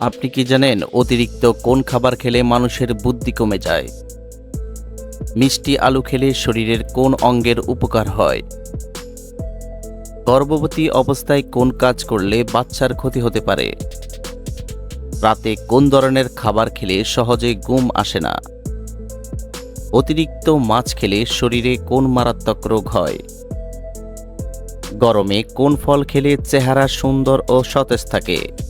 আপনি কি জানেন অতিরিক্ত কোন খাবার খেলে মানুষের বুদ্ধি কমে যায়? মিষ্টি আলু খেলে শরীরের কোন অঙ্গের উপকার হয়? গর্ভবতী অবস্থায় কোন কাজ করলে বাচ্চার ক্ষতি হতে পারে? রাতে কোন ধরনের খাবার খেলে সহজে ঘুম আসে না? অতিরিক্ত মাছ খেলে শরীরে কোন মারাত্মক রোগ হয়? গরমে কোন ফল খেলে চেহারা সুন্দর ও সতেজ থাকে?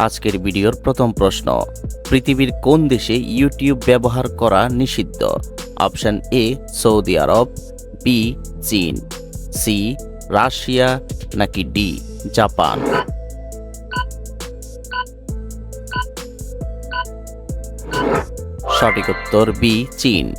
আজকের ভিডিওর প্রথম প্রশ্ন। পৃথিবীর কোন দেশে ইউটিউব ব্যবহার করা নিষিদ্ধ? Option A, Saudi Arab B চীন সি রাশিয়া, নাকি ডি জাপান? সঠিক উত্তর বি চীন।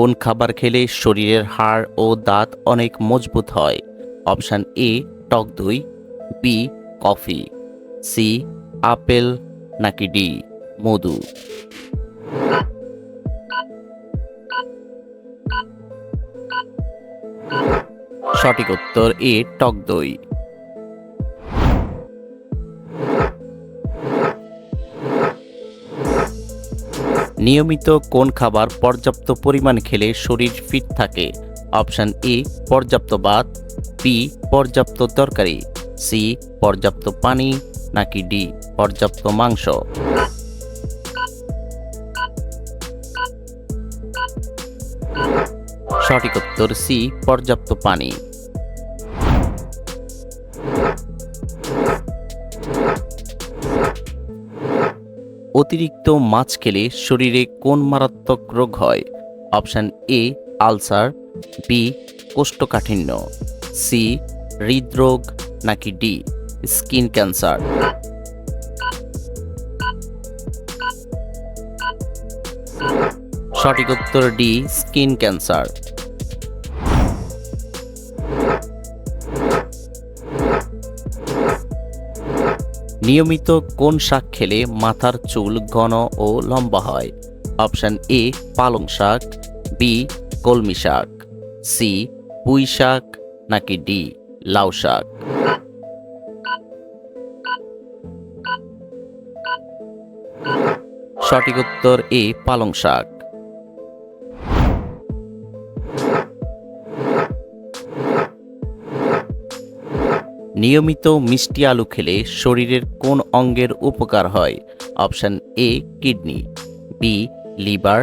কোন খাবার খেলে শরীরের হাড় ও দাঁত অনেক মজবুত হয়। অপশান এ, টক দই। B, coffee. সি, আপেল, নাকি ডি, মধু। সঠিক উত্তর এ, টক দই। নিয়মিত কোন খাবার পর্যাপ্ত পরিমাণ খেলে শরীর ফিট থাকে? অপশান এ পর্যাপ্ত ভাত বি পর্যাপ্ত তরকারি সি পর্যাপ্ত পানি, নাকি ডি পর্যাপ্ত মাংস? সঠিক উত্তর সি পর্যাপ্ত পানি। অতিরিক্ত মাছ খেলে শরীরে কোন মারাত্মক রোগ হয়? অপশান এ, আলসার, বি, কোষ্ঠকাঠিন্য, সি, হৃদরোগ, নাকি ডি, স্কিন ক্যান্সার। সঠিক উত্তর ডি, স্কিন ক্যান্সার। নিয়মিত কোন শাক খেলে মাথার চুল ঘন ও লম্বা হয়। অপশান এ পালং শাক বি কলমি শাক সি পুঁই শাক, নাকি ডি লাউ শাক। সঠিক উত্তর এ পালং শাক। নিয়মিত মিষ্টি আলু খেলে শরীরের কোন অঙ্গের উপকার হয়? Option A, kidney, B, liver,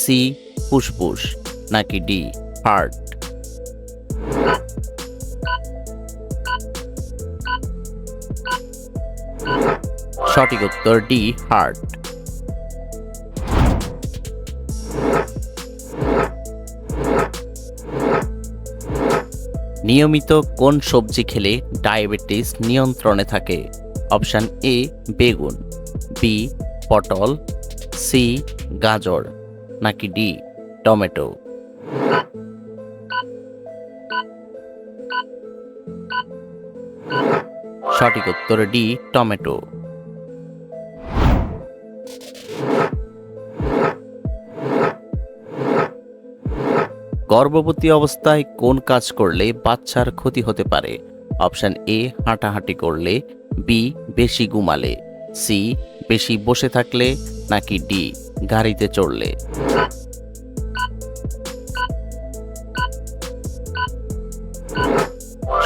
C, ফুসফুস, নাকি ডি, হার্ট? সঠিক উত্তর ডি, হার্ট। নিয়মিত কোন সবজি খেলে ডায়াবেটিস নিয়ন্ত্রণে থাকে? অপশান এ, বেগুন, বি, পটল, সি, গাজর, নাকি ডি, টমেটো? সঠিক উত্তর ডি, টমেটো। গর্ভবতী অবস্থায় কোন কাজ করলে বাচ্চার ক্ষতি হতে পারে? অপশান এ হাঁটাহাঁটি করলে বি বেশি ঘুমালে সি বেশি বসে থাকলে, নাকি ডি গাড়িতে চড়লে?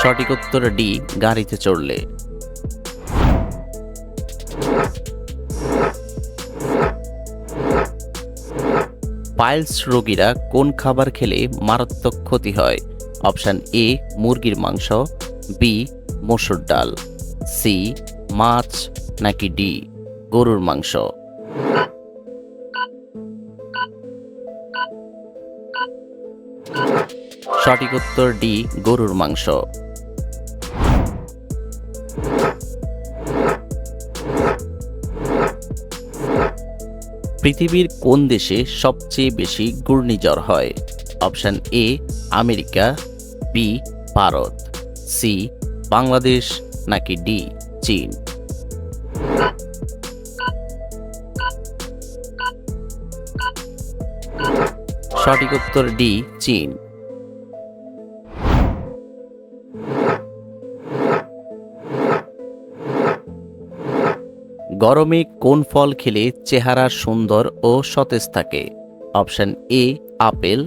সঠিক উত্তর ডি গাড়িতে চড়লে। পাইলস রোগীরা কোন খাবার খেলে মারাত্মক ক্ষতি হয়? অপশান এ, মুরগির মাংস, বি, মসুর ডাল, সি, মাছ, নাকি ডি, গরুর মাংস? সঠিক উত্তর ডি, গরুর মাংস। পৃথিবীর কোন দেশে সবচেয়ে বেশি ঘূর্ণিঝড় হয়? Option A, America, B, Bharat, C, Bangladesh, নাকি ডি, চীন? সঠিক উত্তর ডি, চীন। গরমে কোন ফল খেলে চেহারা সুন্দর ও সতেজ থাকে? অপশন এ, আপেল,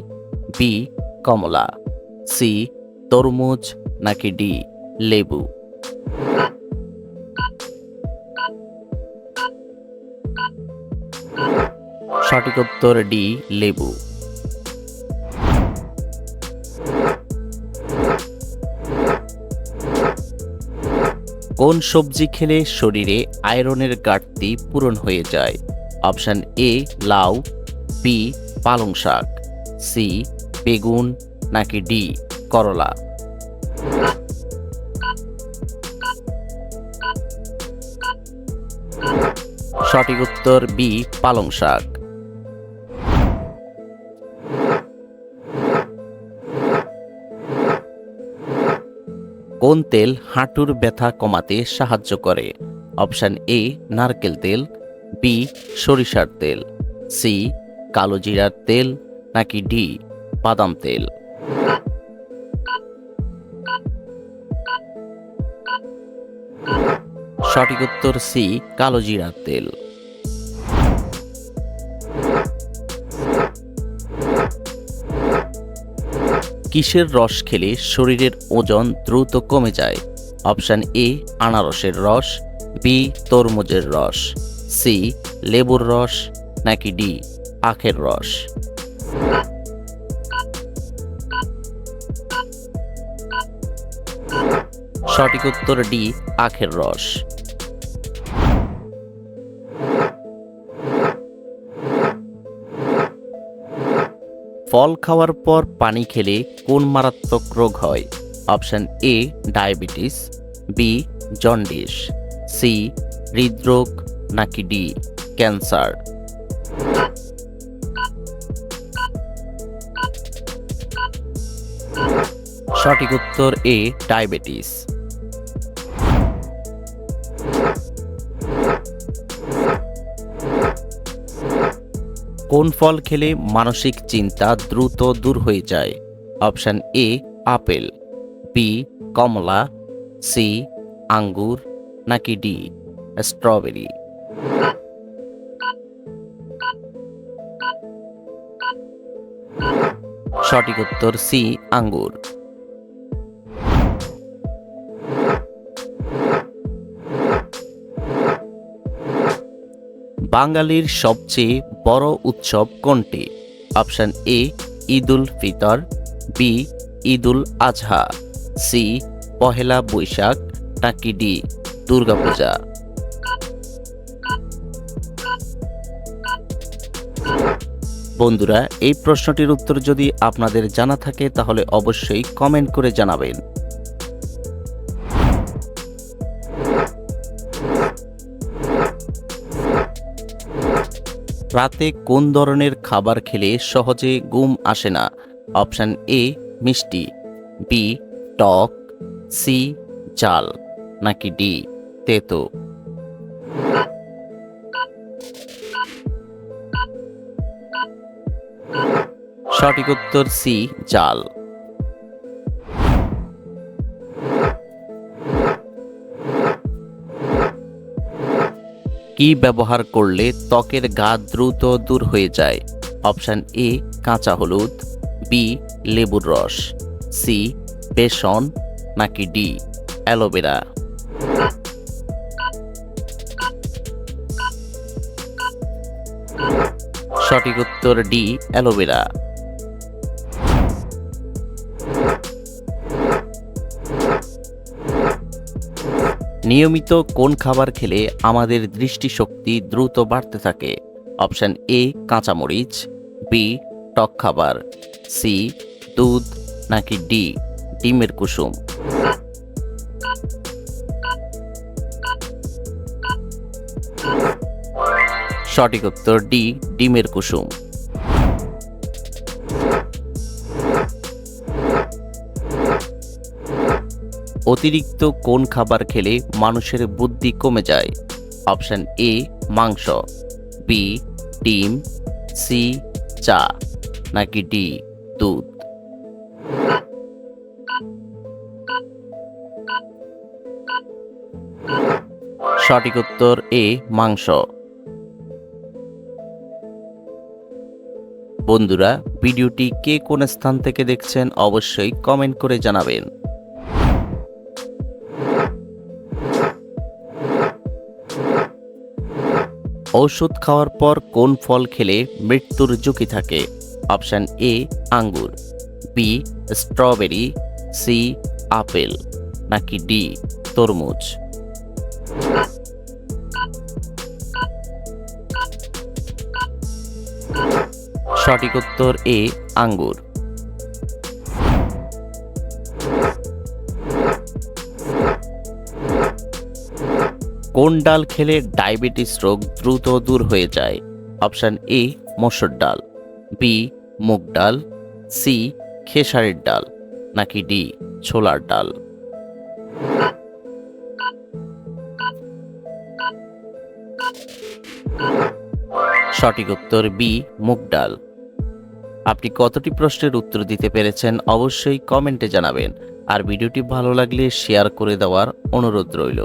বি, কমলা, সি, তরমুজ, নাকি ডি, লেবু? সঠিক উত্তর ডি, লেবু। কোন সবজি খেলে শরীরে আয়রনের ঘাটতি পূরণ হয়ে যায়? অপশান এ, লাউ, বি, পালং শাক, সি, বেগুন, নাকি ডি, করলা। সঠিক উত্তর বি, পালং শাক। কোন তেল হাঁটুর ব্যথা কমাতে সাহায্য করে? অপশান এ, নারকেল তেল, বি, সরিষার তেল, সি, কালো জিরার তেল, নাকি ডি, বাদাম তেল? সঠিক উত্তর সি, কালো জিরার তেল। কিসের রস খেলে শরীরের ওজন দ্রুত কমে যায়? অপশান এ, আনারসের রস, বি, তরমুজের রস, সি, লেবুর রস, নাকি ডি, আখের রস। সঠিক উত্তর ডি, আখের রস। ফল খাওয়ার পর পানি খেলে কোন মারাত্মক রোগ হয়? Option A, diabetes, B, jaundice, C, হৃদরোগ, নাকি ডি, ক্যান্সার। সঠিক উত্তর এ, ডায়াবেটিস। কোন ফল খেলে মানসিক চিন্তা দ্রুত দূর হয়ে যায়? অপশান এ, আপেল, বি, কমলা, সি, আঙ্গুর, নাকি ডি, স্ট্রবেরি? সঠিক উত্তর সি, আঙ্গুর। বাঙালির সবচেয়ে বড় উৎসব কোনটি? Option A, Eidul Fitr B Eidul Azha C Pohela Boishakh, নাকি ডি দুর্গাপূজা? বন্ধুরা, এই প্রশ্নটির উত্তর যদি আপনাদের জানা থাকে, তাহলে অবশ্যই কমেন্ট করে জানাবেন। রাতে কোন ধরনের খাবার খেলে সহজে ঘুম আসে না? অপশান এ, মিষ্টি। বি টক। সি চাল নাকি ডি তেতো। সঠিক উত্তর সি জাল। কি ব্যবহার করলে ত্বকের গা দ্রুত দূর হয়ে যায়? অপশান এ, কাঁচা হলুদ বি লেবুর রস সি বেসন, নাকি ডি অ্যালোভেরা। সঠিক উত্তর ডি অ্যালোভেরা। নিয়মিত কোন খাবার খেলে আমাদের দৃষ্টিশক্তি দ্রুত বাড়তে থাকে? অপশান এ, কাঁচামরিচ বি টক খাবার সি দুধ, নাকি ডি ডিমের কুসুম? সঠিক উত্তর ডি ডিমের কুসুম। অতিরিক্ত কোন খাবার খেলে মানুষের বুদ্ধি কমে যায়? অপশন এ, মাংস। বি ডিম। সি চা। নাকি ডি দুধ? সঠিক উত্তর এ, মাংস। বন্ধুরা, ভিডিওটি কে কোন স্থান থেকে দেখছেন অবশ্যই কমেন্ট করে জানাবেন। ঔষধ খাওয়ার পর কোন ফল খেলে মৃত্যুর ঝুঁকি থাকে? অপশান এ, আঙ্গুর। B, strawberry. C, apple. নাকি ডি, তরমুজ? সঠিক উত্তর এ, আঙ্গুর। কোন ডাল খেলে ডায়াবেটিস রোগ দ্রুত দূর হয়ে যায়? অপশন এ, মসুর ডাল বি মুগ ডাল সি খেসারির ডাল, নাকি ডি ছোলার ডাল? সঠিক উত্তর বি মুগ ডাল। আপনি কতটি প্রশ্নের উত্তর দিতে পেরেছেন অবশ্যই কমেন্টে জানাবেন, আর ভিডিওটি ভালো লাগলে শেয়ার করে দেওয়ার অনুরোধ রইল।